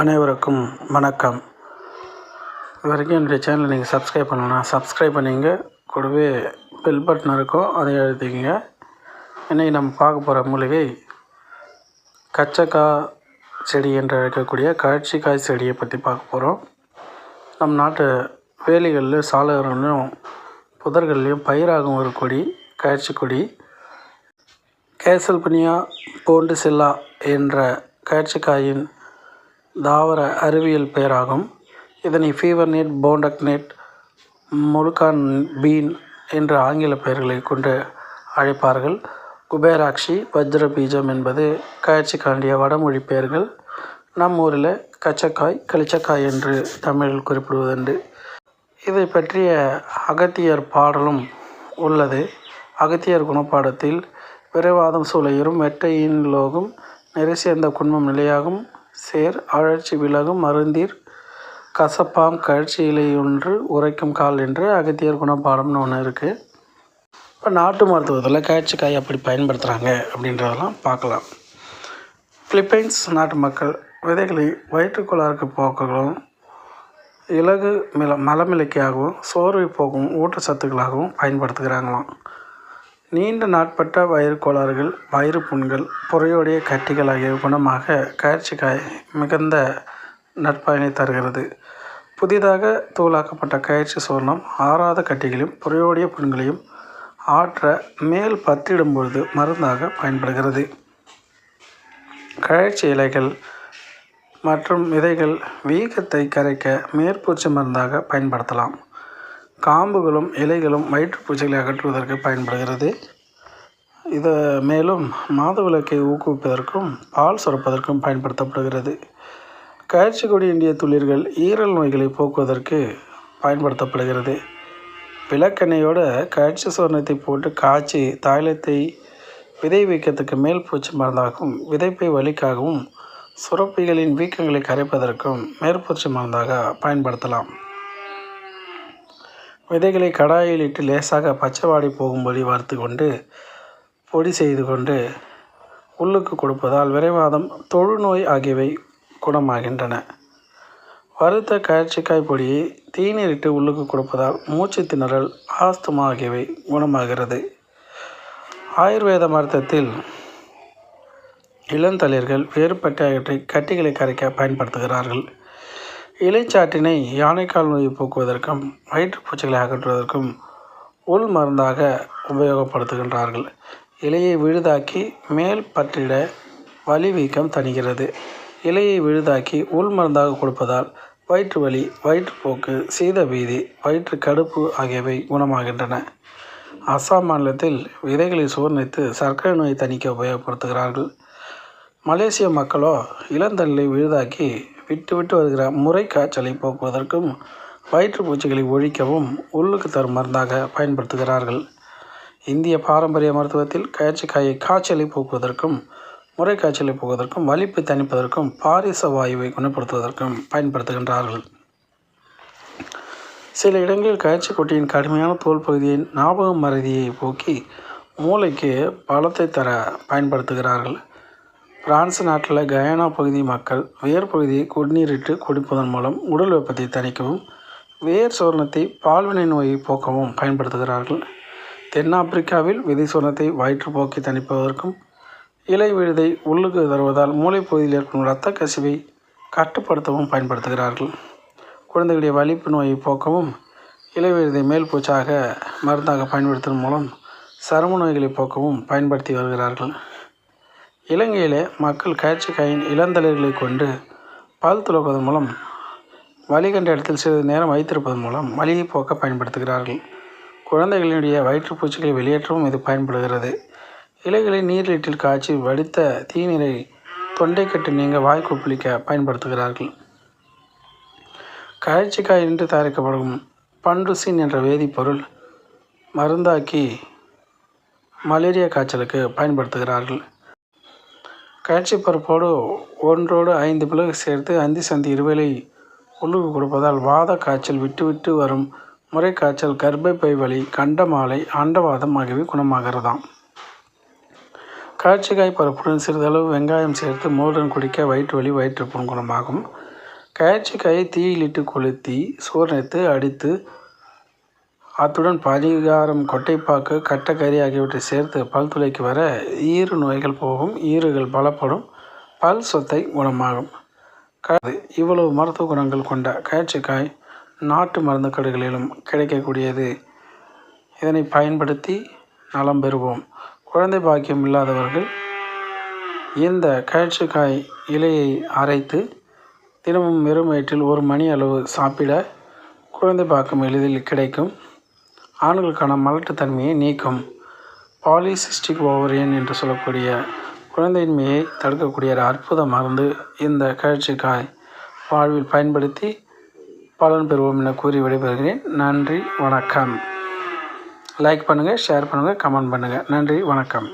அனைவருக்கும் வணக்கம். இது வரைக்கும் என்னுடைய சேனலை நீங்கள் சப்ஸ்கிரைப் பண்ணலாம் சப்ஸ்கிரைப் பண்ணிங்க கூடவே பெல் பட்டன் இருக்கும் அதை எழுதிக்கிங்க இன்றைக்கி நம்ம பார்க்க போகிற மூலிகை கச்சக்காய் செடி என்று அழைக்கக்கூடிய காய்ச்சிக்காய் செடியை பற்றி பார்க்க போகிறோம் நம் நாட்டு வேலிகளில் சாலைகளிலும் புதர்கள்லையும் பயிராகும் ஒரு கொடி காய்ச்சி கொடி. கேசல்பனியா போண்டு செல்லா என்ற காய்ச்சிக்காயின் தாவர அறிவியல் பெயராகும் இதனை ஃபீவர் நெட் போண்டக் நெட் முல்கான் பீன் என்ற ஆங்கில பெயர்களை கொண்டு அழைப்பார்கள். குபேராக்ஷி வஜ்ர பீஜம் என்பது காய்ச்சிக்காண்டிய வடமொழி பெயர்கள். நம் ஊரில் கச்சக்காய் களிச்சக்காய் என்று தமிழில் குறிப்பிடுவதுண்டு. இதை பற்றிய அகத்தியர் பாடலும் உள்ளது. அகத்தியர் குணப்பாடத்தில் விரைவாதம் சூழையரும் வெட்டையின் லோகும் நிறை சேர்ந்த குன்மம் நிலையாகும். சேர் அழற்சி விலகும் மருந்தீர் கசப்பாம் கழற்சி இலையொன்று உரைக்கும் கால் என்று அகத்தியர் குணப்பாடம்னு ஒன்று இருக்குது இப்போ நாட்டு மருத்துவத்தில் காய்ச்சிக்காய் எப்படி பயன்படுத்துகிறாங்க அப்படின்றதெல்லாம் பார்க்கலாம். பிலிப்பைன்ஸ் நாட்டு மக்கள் விதைகளை வயிற்றுக்குள்ளாருக்கு போக்குகளும் இலகு மில மலமிளக்கியாகவும் சோர்வை போக்கும் ஊட்டச்சத்துக்களாகவும் பயன்படுத்துகிறாங்களாம். நீண்ட நாட்பட்ட வயிறு கோளாறுகள் வயிறு புண்கள் புறையோடைய கட்டிகள் ஆகிய குணமாக காய்ச்சிக்காய் மிகுந்த நற்பயனை தருகிறது. புதிதாக தூளாக்கப்பட்ட கயிற்சி சூர்ணம் ஆறாத கட்டிகளையும் புறையோடிய புண்களையும் ஆற்ற மேல் பத்திடும் பொழுது மருந்தாக பயன்படுகிறது. கழற்சி இலைகள் மற்றும் விதைகள் வீக்கத்தை கரைக்க மேற்பூச்சி மருந்தாக பயன்படுத்தலாம். காம்புகளும் இலைகளும் வயிற்றுப்பூச்சிகளை அகற்றுவதற்கு பயன்படுகிறது. இதை மேலும் மாதவிலக்கை ஊக்குவிப்பதற்கும் பால் சுரப்பதற்கும் பயன்படுத்தப்படுகிறது. கயற்சி கொடியிண்டிய துளிர்கள் ஈரல் நோய்களை போக்குவதற்கு பயன்படுத்தப்படுகிறது. விளக்கெண்ணெயோடு கயற்சி சோர்ணத்தை போட்டு காய்ச்சி தைலத்தை விதை வீக்கத்துக்கு மேல் பூச்சி மருந்தாகவும் விதைப்பை வலிக்காகவும் சுரப்பிகளின் வீக்கங்களை கரைப்பதற்கும் மேற்பூச்சி மருந்தாக பயன்படுத்தலாம். விதைகளை கடாயில் இட்டு லேசாக பச்சைவாடி போகும்படி வறுத்து கொண்டு பொடி செய்து கொண்டு உள்ளுக்கு கொடுப்பதால் விரைவாதம் தொழுநோய் ஆகியவை குணமாகின்றன. வறுத்த கயற்சிக்காய் பொடியை தீநீரிட்டு உள்ளுக்கு கொடுப்பதால் மூச்சு திணறல் ஆஸ்துமா ஆகியவை குணமாகிறது. ஆயுர்வேத மருத்துவத்தில் இளந்தளிர்கள் வேறுபட்டவற்றை கட்டிகளை கரைக்க பயன்படுத்துகிறார்கள். இலைச்சாற்றினை யானைக்கால் நோயை போக்குவதற்கும் வயிற்றுப்பூச்சிகளை அகற்றுவதற்கும் உள் மருந்தாக உபயோகப்படுத்துகின்றார்கள். இலையை விழுதாக்கி மேல் பற்றிட வலி வீக்கம் தணிகிறது. இலையை விழுதாக்கி உள் மருந்தாக கொடுப்பதால் வயிற்று வலி வயிற்றுப்போக்கு சீத பீதி வயிற்று கடுப்பு ஆகியவை குணமாகின்றன. அஸ்ஸாம் மாநிலத்தில் விதைகளை சோர்ணித்து சர்க்கரை நோயை தணிக்க உபயோகப்படுத்துகிறார்கள். மலேசிய மக்களோ இளந்தள்ளை விழுதாக்கி விட்டுவிட்டு வருகிற முறை காய்ச்சலை போக்குவதற்கும் வயிற்றுப்பூச்சிகளை ஒழிக்கவும் உள்ளுக்கு தரும் மருந்தாக பயன்படுத்துகிறார்கள். இந்திய பாரம்பரிய மருத்துவத்தில் காய்ச்சிக்காயை காய்ச்சலை போக்குவதற்கும் முறை காய்ச்சலை போக்குவதற்கும் வலிப்பை தணிப்பதற்கும் பாரிச வாயுவை குணப்படுத்துவதற்கும் பயன்படுத்துகின்றார்கள். சில இடங்களில் காய்ச்சி கொட்டியின் கடுமையான தோல் பகுதியின் ஞாபக மறதியை போக்கி மூளைக்கு பலத்தை தர பயன்படுத்துகிறார்கள். பிரான்ஸ் நாட்டில் கயானா பகுதி மக்கள் வேர் பகுதியை குடிநீரிட்டு குடிப்பதன் மூலம் உடல் வெப்பத்தை தணிக்கவும் வேர் சோர்ணத்தை பால்வினை நோயை போக்கவும் பயன்படுத்துகிறார்கள். தென்னாப்பிரிக்காவில் விதை சோர்ணத்தை வயிற்றுப்போக்கை தணிப்பதற்கும் இலை விழுதை உள்ளுக்கு தருவதால் மூளைப்பகுதியில் ஏற்படும் இரத்த கசிவை கட்டுப்படுத்தவும் பயன்படுத்துகிறார்கள். குழந்தைகளுடைய வலிப்பு நோயை போக்கவும் இலை விழுதை மேல் பூச்சாக மருந்தாக பயன்படுத்துவதன் மூலம் சரும நோய்களை போக்கவும் பயன்படுத்தி வருகிறார்கள். இலங்கையில் மக்கள் காய்ச்சிக்காயின் இளந்தளிர்களை கொண்டு பால் துலக்குவதன் மூலம் வலி கண்ட இடத்தில் சிறிது நேரம் வைத்திருப்பதன் மூலம் வலியை போக்க பயன்படுத்துகிறார்கள். குழந்தைகளினுடைய வயிற்றுப்பூச்சிகளை வெளியேற்றவும் இது பயன்படுகிறது. இலைகளை நீர்லீட்டில் காய்ச்சி வடித்த தீநீரை தொண்டைக்கட்டு நீங்க வாய் கொப்பளிக்க பயன்படுத்துகிறார்கள். காய்ச்சிக்காய் என்று தயாரிக்கப்படும் பண்டுசின் என்ற வேதிப்பொருள் மருந்தாக்கி மலேரியா காய்ச்சலுக்கு பயன்படுத்துகிறார்கள். காய்ச்சி பருப்போடு ஒன்றோடு ஐந்து மிளகு சேர்த்து அந்தி சந்தி இருவேளை உள்ளுக்கு கொடுப்பதால் வாத காய்ச்சல் விட்டு விட்டு வரும் முறை காய்ச்சல் கர்ப்பப்பை வலி கண்டமாலை அண்டவாதம் ஆகியவை குணமாகிறதாம். காய்ச்சிக்காய் பருப்புடன் சிறிதளவு வெங்காயம் சேர்த்து மோருடன் குடிக்க வயிற்று வலி வயிற்றுப்புண் குணமாகும். காய்ச்சிக்காயை தீயிலிட்டு கொளுத்தி சோர்ணைத்து அடித்து அத்துடன் பரிகாரம் கொட்டைப்பாக்கு கட்டக்கறி ஆகியவற்றை சேர்த்து பல் துளைக்கு வர ஈறு நோய்கள் போகும் ஈறுகள் பலப்படும் பல் சொத்தை குணமாகும். இவ்வளவு மருத்துவ குணங்கள் கொண்ட கயற்சிக்காய் நாட்டு மருந்து கடைகளிலும் கிடைக்கக்கூடியது. இதனை பயன்படுத்தி நலம் பெறுவோம். குழந்தை பாக்கியம் இல்லாதவர்கள் இந்த கயற்சிக்காய் இலையை அரைத்து தினமும் வெறும் வயிற்றில் ஒரு மணி அளவு சாப்பிட குழந்தை பாக்கம் எளிதில் கிடைக்கும். ஆண்களுக்கான மலட்டுத்தன்மையை நீக்கும். பாலிசிஸ்டிக் ஓவரியன் என்று சொல்லக்கூடிய குழந்தையின்மையை தடுக்கக்கூடிய ஒரு அற்புத மருந்து இந்த கழற்சிக்காய். வாழ்வில் பயன்படுத்தி பலன் பெறுவோம் என கூறி விடைபெறுகிறேன். நன்றி வணக்கம். லைக் பண்ணுங்கள் ஷேர் பண்ணுங்கள் கமெண்ட் பண்ணுங்கள் நன்றி வணக்கம்.